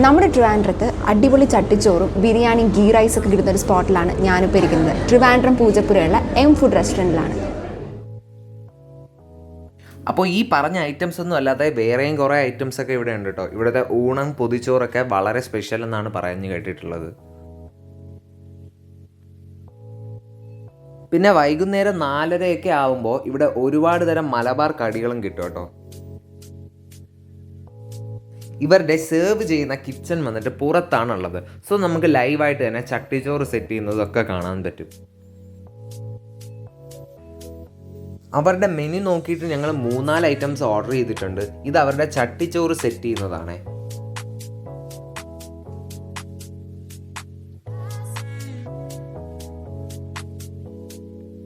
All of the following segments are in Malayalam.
നമ്മുടെ ട്രിവാൻഡ്രത്ത് അടിപൊളി ചട്ടിച്ചോറും ബിരിയാണിയും ഗീ റൈസ് ഒക്കെ കിട്ടുന്ന ഒരു സ്പോട്ടിലാണ് ഞാനിപ്പോൾ ഇരിക്കുന്നത്. ട്രിവാൻഡ്രം പൂജപ്പുരയുള്ള എം ഫുഡ് റെസ്റ്റോറന്റിലാണ് അപ്പോൾ ഈ പറഞ്ഞ ഐറ്റംസ് ഒന്നും അല്ലാതെ വേറെയും കുറേ ഐറ്റംസ് ഒക്കെ ഇവിടെ ഉണ്ട് കേട്ടോ ഇവിടുത്തെ ഊണം പൊതിച്ചോറൊക്കെ വളരെ സ്പെഷ്യൽ എന്നാണ് പറഞ്ഞു കേട്ടിട്ടുള്ളത്. പിന്നെ വൈകുന്നേരം നാലരയൊക്കെ ആവുമ്പോൾ ഇവിടെ ഒരുപാട് തരം മലബാർ കടികളും കിട്ടും കേട്ടോ ഇവരുടെ സെർവ് ചെയ്യുന്ന കിച്ചൺ വന്നിട്ട് പുറത്താണുള്ളത്. സോ നമുക്ക് ലൈവായിട്ട് തന്നെ ചട്ടിച്ചോറ് സെറ്റ് ചെയ്യുന്നതൊക്കെ കാണാൻ പറ്റും. അവരുടെ മെനു നോക്കിയിട്ട് ഞങ്ങൾ മൂന്നാൽ ഐറ്റംസ് ഓർഡർ ചെയ്തിട്ടുണ്ട്. ഇത് അവരുടെ ചട്ടിച്ചോറ് സെറ്റ് ചെയ്യുന്നതാണ്.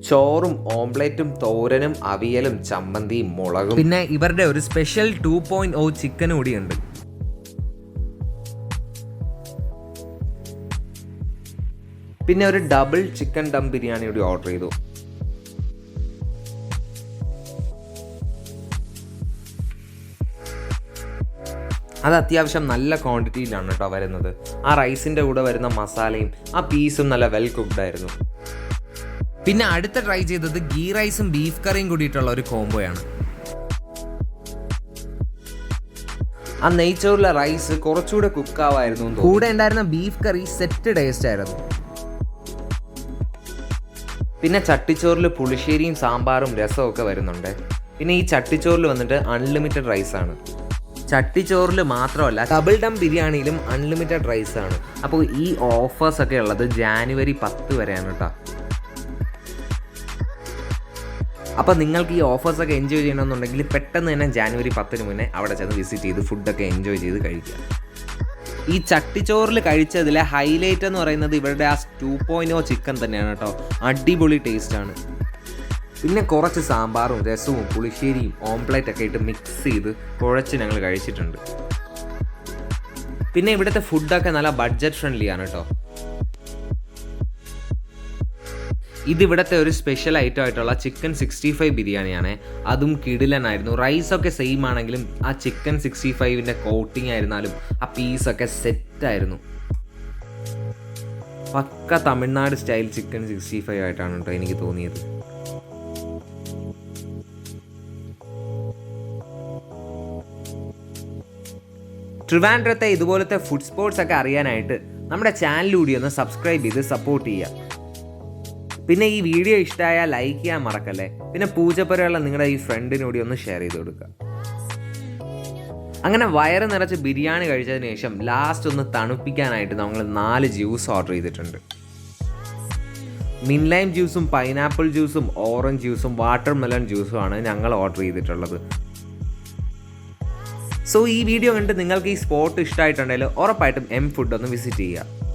ചോറും ഓംപ്ലേറ്റും തോരനും അവിയലും ചമ്മന്തിയും മുളകും. പിന്നെ ഇവരുടെ ഒരു special two point O chicken കൂടിയുണ്ട്. പിന്നെ ഒരു ഡബിൾ ചിക്കൻ ദം ബിരിയാണി കൂടി ഓർഡർ ചെയ്തു. അത് അത്യാവശ്യം നല്ല ക്വാണ്ടിറ്റിയിലാണ് കേട്ടോ വരുന്നത്. ആ റൈസിന്റെ കൂടെ വരുന്ന മസാലയും ആ പീസും നല്ല വെൽ കുക്ക്ഡ് ആയിരുന്നു. പിന്നെ അടുത്ത ട്രൈ ചെയ്തത് ഗീ റൈസും ബീഫ് കറിയും കൂടിയിട്ടുള്ള ഒരു കോംബോയാണ് ആ നെയ്ച്ചോറിലെ റൈസ് കുറച്ചുകൂടെ കുക്കാവായിരുന്നു കൂടെ ഉണ്ടായിരുന്ന ബീഫ് കറി സെറ്റ് ടേസ്റ്റ് ആയിരുന്നു. പിന്നെ ചട്ടിച്ചോറിൽ പുളിശ്ശേരിയും സാമ്പാറും രസവും ഒക്കെ വരുന്നുണ്ട്. പിന്നെ ഈ ചട്ടിച്ചോറിൽ വന്നിട്ട് അൺലിമിറ്റഡ് റൈസ് ആണ്. ചട്ടിച്ചോറിൽ മാത്രമല്ല ഡബിൾ ഡം ബിരിയാണിയിലും അൺലിമിറ്റഡ് റൈസ് ആണ്. അപ്പോൾ ഈ ഓഫേഴ്സ് ഒക്കെ ഉള്ളത് ജാനുവരി പത്ത് വരെയാണ് കേട്ടോ അപ്പോൾ നിങ്ങൾക്ക് ഈ ഓഫേഴ്സ് ഒക്കെ എൻജോയ് ചെയ്യണമെന്നുണ്ടെങ്കിൽ പെട്ടെന്ന് തന്നെ ജാനുവരി പത്തിന് മുന്നേ അവിടെ ചെന്ന് വിസിറ്റ് ചെയ്ത് ഫുഡൊക്കെ എൻജോയ് ചെയ്ത് കഴിക്കുക. ഈ ചട്ടിച്ചോറിൽ കഴിച്ചതിലെ ഹൈലൈറ്റ് എന്ന് പറയുന്നത് ഇവരുടെ ആ ടു പോയിന്റ് ചിക്കൻ തന്നെയാണ് കേട്ടോ. അടിപൊളി ടേസ്റ്റ് ആണ്. പിന്നെ കുറച്ച് സാമ്പാറും രസവും പുളിശ്ശേരിയും ഓംപ്ലേറ്റ് ഒക്കെ ഇട്ട് മിക്സ് ചെയ്ത് കുഴച്ച് ഞങ്ങൾ കഴിച്ചിട്ടുണ്ട്. പിന്നെ ഇവിടുത്തെ ഫുഡൊക്കെ നല്ല ബഡ്ജറ്റ് ഫ്രണ്ട്ലി ആണ് കേട്ടോ. ഇത് ഇവിടുത്തെ ഒരു സ്പെഷ്യൽ ഐറ്റം ആയിട്ടുള്ള ചിക്കൻ സിക്സ്റ്റി ഫൈവ് ബിരിയാണിയാണ്. അതും കിടിലനായിരുന്നു. റൈസൊക്കെ സെയിം ആണെങ്കിലും ആ ചിക്കൻ സിക്സ്റ്റി ഫൈവിന്റെ കോട്ടിംഗ് ആയിരുന്നാലും ആ പീസൊക്കെ സെറ്റായിരുന്നു pakka Tamil Nadu style chicken sixty five ആയിട്ടാണ് കേട്ടോ എനിക്ക് തോന്നിയത്. ട്രിവാൻഡ്രത്തെ ഇതുപോലത്തെ ഫുഡ് സ്പോർട്സ് ഒക്കെ അറിയാനായിട്ട് നമ്മുടെ ചാനലിലൂടെ ഒന്ന് സബ്സ്ക്രൈബ് ചെയ്ത് സപ്പോർട്ട് ചെയ്യുക. പിന്നെ ഈ വീഡിയോ ഇഷ്ടമായാൽ ലൈക്ക് ചെയ്യാൻ മറക്കല്ലേ? പിന്നെ പൂജപ്പുരയുള്ള നിങ്ങളുടെ ഈ ഫ്രണ്ടിനൂടി ഒന്ന് ഷെയർ ചെയ്ത് കൊടുക്കുക അങ്ങനെ വയറ് നിറച്ച് ബിരിയാണി കഴിച്ചതിന് ശേഷം ലാസ്റ്റ് ഒന്ന് തണുപ്പിക്കാനായിട്ട് നമ്മൾ നാല് ജ്യൂസ് ഓർഡർ ചെയ്തിട്ടുണ്ട്. മിൻലൈം ജ്യൂസും പൈനാപ്പിൾ ജ്യൂസും ഓറഞ്ച് ജ്യൂസും വാട്ടർ മെലൺ ജ്യൂസും ആണ് ഞങ്ങൾ ഓർഡർ ചെയ്തിട്ടുള്ളത്. സോ ഈ വീഡിയോ കണ്ട് നിങ്ങൾക്ക് ഈ സ്പോട്ട് ഇഷ്ടമായിട്ടുണ്ടെങ്കിൽ ഉറപ്പായിട്ടും എം ഫുഡ് ഒന്ന് വിസിറ്റ് ചെയ്യുക.